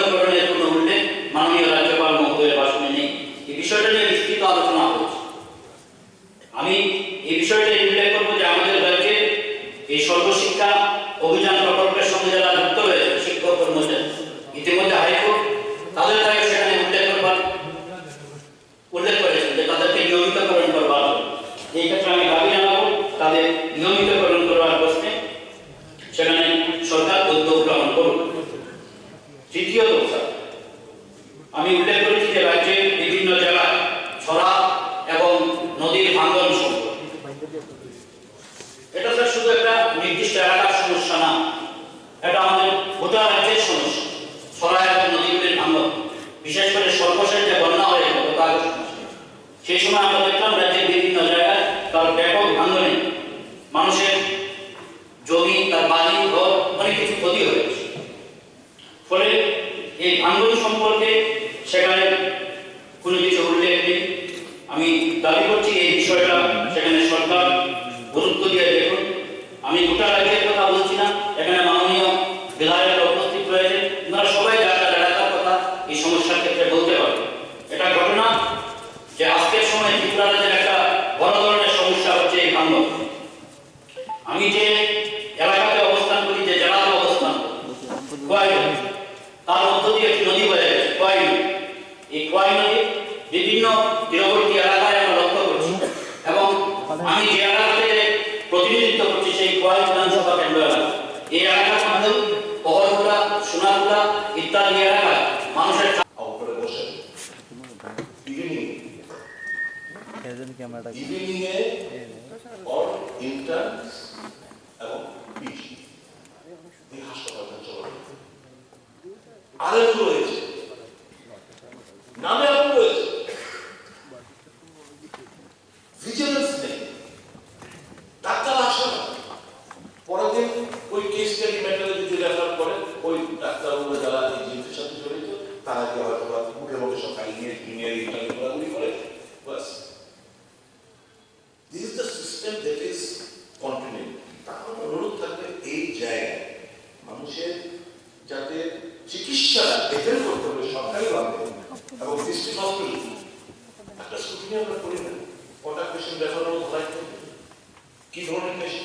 নিয়মিতকরণের কোনো উল্লেখ মাননীয় রাজ্যপাল মহোদয়ের ভাষণে নেই এই বিষয়টা নিয়ে বিস্তৃত আলোচনা হয়েছে আমি এই বিষয়টা উল্লেখ করব যে আমাদের রাজ্যে এই সর্বশিক্ষা অভিযান প্রকল্পের সঙ্গে যারা যুক্ত রয়েছে শিক্ষক কর্মচারী, ইতিমধ্যে হাইকোর্ট তাদের দায়ে সেখানে উল্লেখ করবার, উল্লেখ করেছেন যে তাদেরকে নিয়মিতকরণ করবার এই ক্ষেত্রে আমি দাবি জানাব, তাদের নিয়মিতকরণ করবার প্রশ্নে সেখানে সরকার উদ্যোগ গ্রহণ করুন স্যার আমি উল্লেখ করেছি যে রাজ্যের বিভিন্ন জেলায় ছড়া এবং নদীর ভাঙ্গন এটা স্যার শুধু একটা নির্দিষ্ট এলাকার সমস্যা না, এটা আমাদের গোটা রাজ্যের সমস্যা। ছড়া এবং নদীগুলির ভাঙ্গন বিশেষ করে সর্বশেষ যে বন্যা হয়েছিল গত আগস্ট সেই সময় আমরা দেখলাম রাজ্যের বিভিন্ন জায়গায় তার ব্যাপক ভাঙ্গনে মানুষের এই ভাঙ্গন সম্পর্কে সেখানে কোনো কিছু উল্লেখ নেই। আমি দাবি করছি এই বিষয়টা সেখানে সরকার গুরুত্ব দিয়ে দেখুন। আমি গোটা রাজ্যের কথা বলছি না, এখানে মাননীয় বিধায়করা উপস্থিত রয়েছে। ওনারা সবাই যার এলাকার কথা এই সমস্যার ক্ষেত্রে বলতে পারবে। এটা ঘটনা যে আজকের সময় ত্রিপুরা রাজ্যের একটা বড় ধরনের সমস্যা হচ্ছে এই ভাঙ্গন আমি যে এলাকাতে অবস্থান করি যে জেলাতে অবস্থান করি কোয়াই নদী, তার মধ্য দিয়ে একটি নদী বয়ে গেছে কোয়াই নদী। এই কোয়াই নদী বিভিন্ন তীরবর্তী এলাকায় আমরা লক্ষ্য করছি। এবং আমি যে এলাকা থেকে প্রতিনিধিত্ব করছি সেই কোয়াই বিধানসভা কেন্দ্র এলাকা। এই এলাকার মধ্যেও পহরপুরা সোনারপুরা ইত্যাদি এলাকায় মানুষের নামে সব ইমেল ইন্টারভিউ ঘোরাঘুরি করে বাস this is the system that is continue তার অনুরোধ থাকবে, এই জায়গায় মানুষের যাতে চিকিৎসা এদের করতে হবে সরকারিভাবে এবং ডিস্ট্রিক্ট একটা স্কুটিনি আমরা করি না কটা পেশেন্ট রেফার ধরাই কি ধরনের পেশেন্ট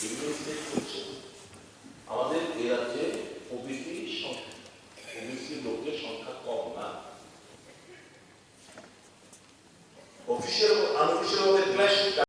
Thank you.